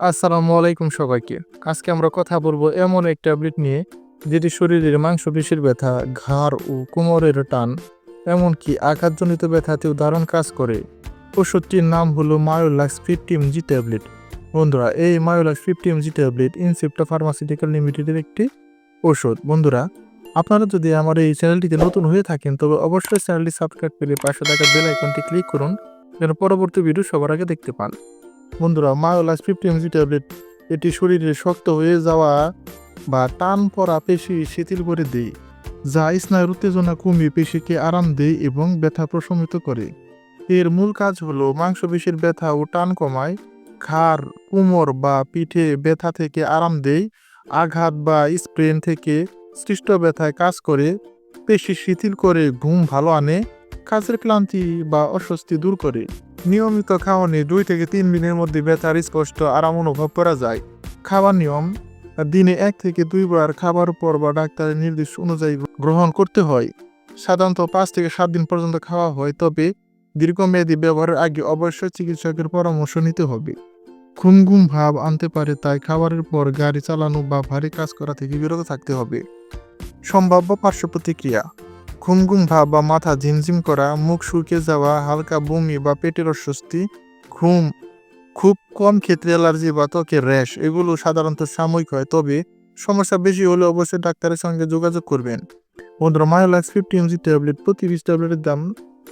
আসসালামু আলাইকুম সবাইকে। আজকে আমরা কথা বলব এমন এক ট্যাবলেট নিয়ে, যেটি শরীরের মাংসপেশির ব্যথা, ঘাড় ও কোমরের টান, এমনকি আঘাতজনিত ব্যথাতেও দারুণ কাজ করে। ওষুধটির নাম হলো মায়োলাক্স ফিফটিম জি ট্যাবলেট। বন্ধুরা, এই Myolax ফিফটিম G tablet Incepta pharmaceutical লিমিটেডের একটি ওষুধ। বন্ধুরা, আপনারা যদি আমার এই চ্যানেলটিতে নতুন হয়ে থাকেন, তবে অবশ্যই চ্যানেলটি সাবস্ক্রাইব করে পাশে থাকা বেল আইকনটি ক্লিক করুন, যেন পরবর্তী ভিডিও সবার আগে দেখতে পান। বন্ধুরা মায়োলাস ফিফটি এমজি ট্যাবলেট এটি শরীরে শক্ত হয়ে যাওয়া বা টান পড়া পেশি শিথিল করে দেয়, যা স্নায়ুর উত্তেজনা কমিয়ে পেশিকে আরাম দেয় এবং ব্যথা প্রশমিত করে। এর মূল কাজ হলো মাংসপেশির ব্যথা ও টান কমায়, ঘাড়, কোমর বা পিঠে ব্যথা থেকে আরাম দেয়, আঘাত বা স্প্রেন থেকে সৃষ্ট ব্যথায় কাজ করে, পেশি শিথিল করে ঘুম ভালো আনে, কাজের ক্লান্তি বা অস্বস্তি দূর করে। নিয়মিত খাওয়ানি দুই থেকে তিন দিনের মধ্যে ব্যথার স্পষ্ট আরাম অনুভব করা যায়। খাওয়ার নিয়ম, দিনে এক থেকে দুইবার খাবার পর বা ডাক্তারের নির্দেশ অনুযায়ী গ্রহণ করতে হয়। সাধারণত পাঁচ থেকে সাত দিন পর্যন্ত খাওয়া হয়, তবে দীর্ঘমেয়াদী ব্যবহারের আগে অবশ্যই চিকিৎসকের পরামর্শ নিতে হবে। ঘুম ঘুম ভাব আনতে পারে, তাই খাবারের পর গাড়ি চালানো বা ভারী কাজ করা থেকে বিরত থাকতে হবে। সম্ভাব্য পার্শ্ব প্রতিক্রিয়া ঘুম ঘুম ভাব বা মাথা ঝিমঝিম করা, মুখ শুকিয়ে যাওয়া, হালকা বমি বা পেটের অস্বস্তি, ঘুম খুব কম ক্ষেত্রে অ্যালার্জি বা ত্বকের র্যাশ, এগুলো সাধারণত সাময়িক হয়। তবে সমস্যা বেশি হলে অবশ্যই ডাক্তারের সঙ্গে যোগাযোগ করবেন। বন্ধুরা, মায়োলাক্স ফিফটি এমজি ট্যাবলেট প্রতি বিশ ট্যাবলেটের দাম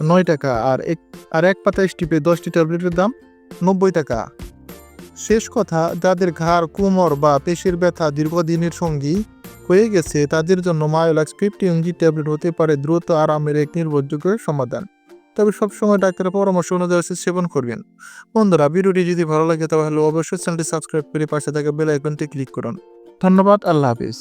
নয় টাকা আর এক আর এক পাতা স্টিপে দশটি ট্যাবলেটের দাম নব্বই টাকা। শেষ কথা, যাদের ঘাড়, কোমর বা পেশির ব্যথা দীর্ঘদিনের সঙ্গী হয়ে গেছে। তাদের জন্য মায়োলাক্স ফিফটি এমজি ট্যাবলেট হতে পারে, দ্রুত আরামের এক নির্ভরযোগ্য সমাধান। তবে সবসময় ডাক্তারের পরামর্শ অনুযায়ী সেবন করবেন। বন্ধুরা, ভিডিওটি যদি ভালো লাগে তাহলে অবশ্যই চ্যানেলটি সাবস্ক্রাইব করে পাশে থাকা বেল আইকনটি ক্লিক করুন। ধন্যবাদ, আল্লাহ হাফিজ।